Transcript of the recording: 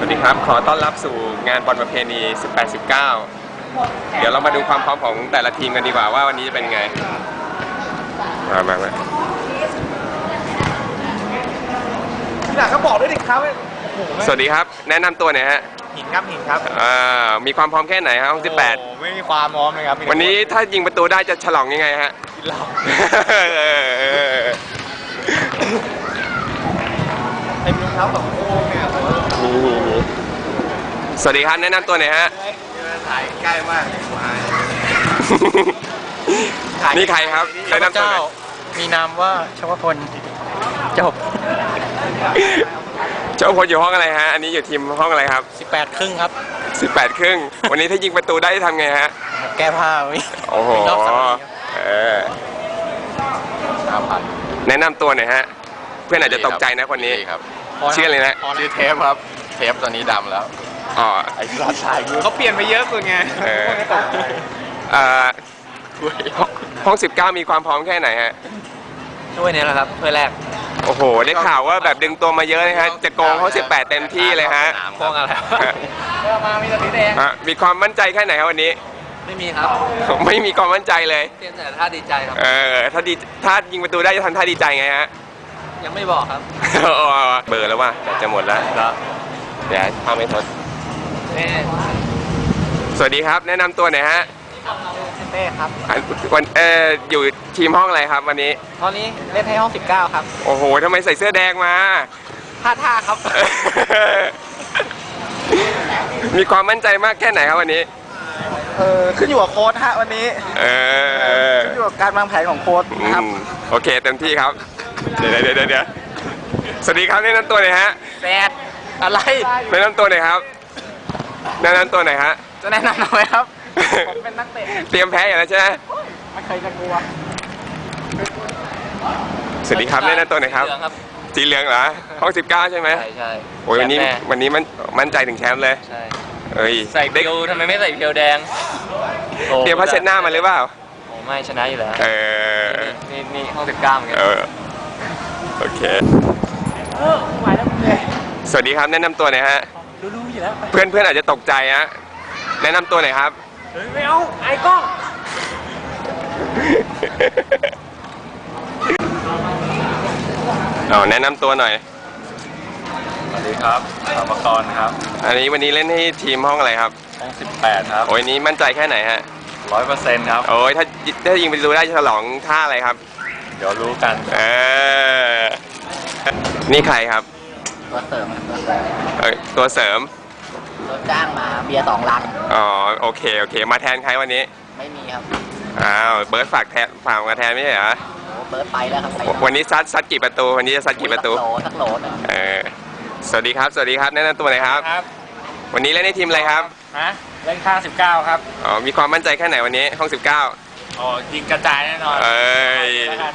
วัสดีครับ ขอต้อนรับสู่งานบอลประเพณี 18-19 เดี๋ยวเรามาดูความพร้อมของแต่ละทีมกันดีกว่าว่าวันนี้จะเป็นไง มามามาอยากก็บอกด้วยดิครับโอ้โหสวัสดีครับ แนะนำตัวหน่อยฮะหินครับหินครับอ่ามีความพร้อมแค่ไหนครับห้องโอ้โหไม่มีความพร้อมเลยครับมี18วันนี้ถ้ายิงประตูได้จะฉลองยังไงฮะ กินเหล้าไสวัสดีครับแนะนำตัวหน่อยฮะ ถ่ายใกล้มากนี่ใครครับแนะนำตัวหน่อยมีนามว่าชวพลจบเจ้าพลอยู่ห้องอะไรฮะ อันนี้อยู่ทีมห้องอะไรครับ 18 ครึ่งครับ 18 ครึ่ง วันนี้ถ้ายิงประตูได้ทำไงฮะ แก้ผ้าวิโอ้โหรอบสามปีครับเออสามพันแนะนำตัวหน่อยฮะ เพื่อนอาจจะตกใจนะคนนี้ ครับ ชื่ออะไรนะ ชื่อเทปครับ เทปตอนนี้ดำแล้ว อ๋อไอ้รอดสายกูเขาเปลี่ยนไปเยอะสุดไงเออเอ่อห้องห้อง19มีความพร้อมแค่ไหนฮะช่วยเนี่ยแหละครับช่วยแรก โอ้โห ได้ข่าวว่าแบบดึงตัวมาเยอะเลยฮะ จะโกงห้อง18เต็มที่เลยฮะโค้งอะไรเริ่มมามีแต่สีแดงฮะมีความมั่นใจแค่ไหนครับวันนี้ ไม่มีครับ ไม่มีความมั่นใจเลยเพียงแต่ถ้าดีใจครับ เออ ถ้าดี ถ้ายิงประตูได้จะทำท่าดีใจไงฮะ ยังไม่บอกครับ เบอร์แล้วว่าจะหมดแล้วครับเดี๋ยวเอาไม่ทด นี่สวัสดีครับ แนะนำตัวหน่อยฮะเต้ครับ อันวันเอออยู่ทีมห้องอะไรครับวันนี้ ตอนนี้เล่นให้ห้อง 19 ครับโอ้โหทำไมใส่เสื้อแดงมาท่าท่าครับ มีความมั่นใจมากแค่ไหนครับวันนี้ เออขึ้นอยู่กับโค้ดฮะวันนี้ เออขึ้นอยู่กับการวางแผนของโค้ดอืนะครับ มโอเคเต็มที่ครับ เดี๋ยวเดี๋ยวเดี๋ยวเดี๋ยวสวัสดีครับแนะนำตัวหน่อยฮะแซดอะไร แนะนำตัวหน่อยครับ แนะนำตัวหน่อยฮะ จะแนะนำหน่อยครับ ผมเป็นนักเตะเตรียมแพ้อยู่แล้วใช่ไหมไม่เคยจะกลัวสวัสดีครับแนะนำตัวหน่อยครับ เหลืองครับ สีเหลืองเหรอ ห้อง19ใช่ไหมใช่ใช่โอ้ยวันนี้แชมป์แวันนี้มันมั่นใจถึงแชมป์เลยใช่ เอ้ยใส่เพียวทำไมไม่ใส่เพียวแดงโอ้เตรียมผ้าเช็ดหน้ามาหรือเปล่า โอ้ไม่ชนะอยู่แล้วเออ นี่นี่ห้องสิบเก้าเหมือนกัน เออ โอเค สวัสดีครับแนะนำตัวหน่อยฮะ รู้ๆอยู่แล้วเพื่อนเพื่อนอาจจะตกใจฮะแนะนำตัวหน่อยครับ เฮ้ยไม่เอาไอ้กล้องอ๋อแนะนำตัวหน่อย สวัสดีครับสามกรครับอันนี้วันนี้เล่นให้ทีมห้องอะไรครับ ห้อง18 ครับโอ้ยนี้มั่นใจแค่ไหนฮะ ร้อยเปอร์เซ็นต์ครับ โอ้ยถ้าถ้ายิงไปดูได้จะฉลองท่าอะไรครับ เดี๋ยวรู้กัน เออ นี่ใครครับ ตัวเสริมเอ้ยตัวเสริม รถจ้างมาเบียร์สองลัง อ๋อ โอเค โอเค มาแทนใครวันนี้ ไม่มีครับอ้าว เบิร์ดฝากแทนฝากมาแทนไม่ใช่เหรอ โอ้เบิร์ดไปแล้วครับไปวันนี้ซัดซัดกี่ประตู วันนี้จะซัดกี่ประตู สักโหลสักโหลหนึ่งเออ สวัสดีครับ สวัสดีครับ แนะนำตัวหน่อยครับ ครับวันนี้เล่นในทีมอะไรครับ ฮะเล่นข้าง 19 ครับอ๋อ มีความมั่นใจแค่ไหนวันนี้ ห้อง 19 อ๋อยิงกระจายแน่นอนเอ้ย แล้วกัน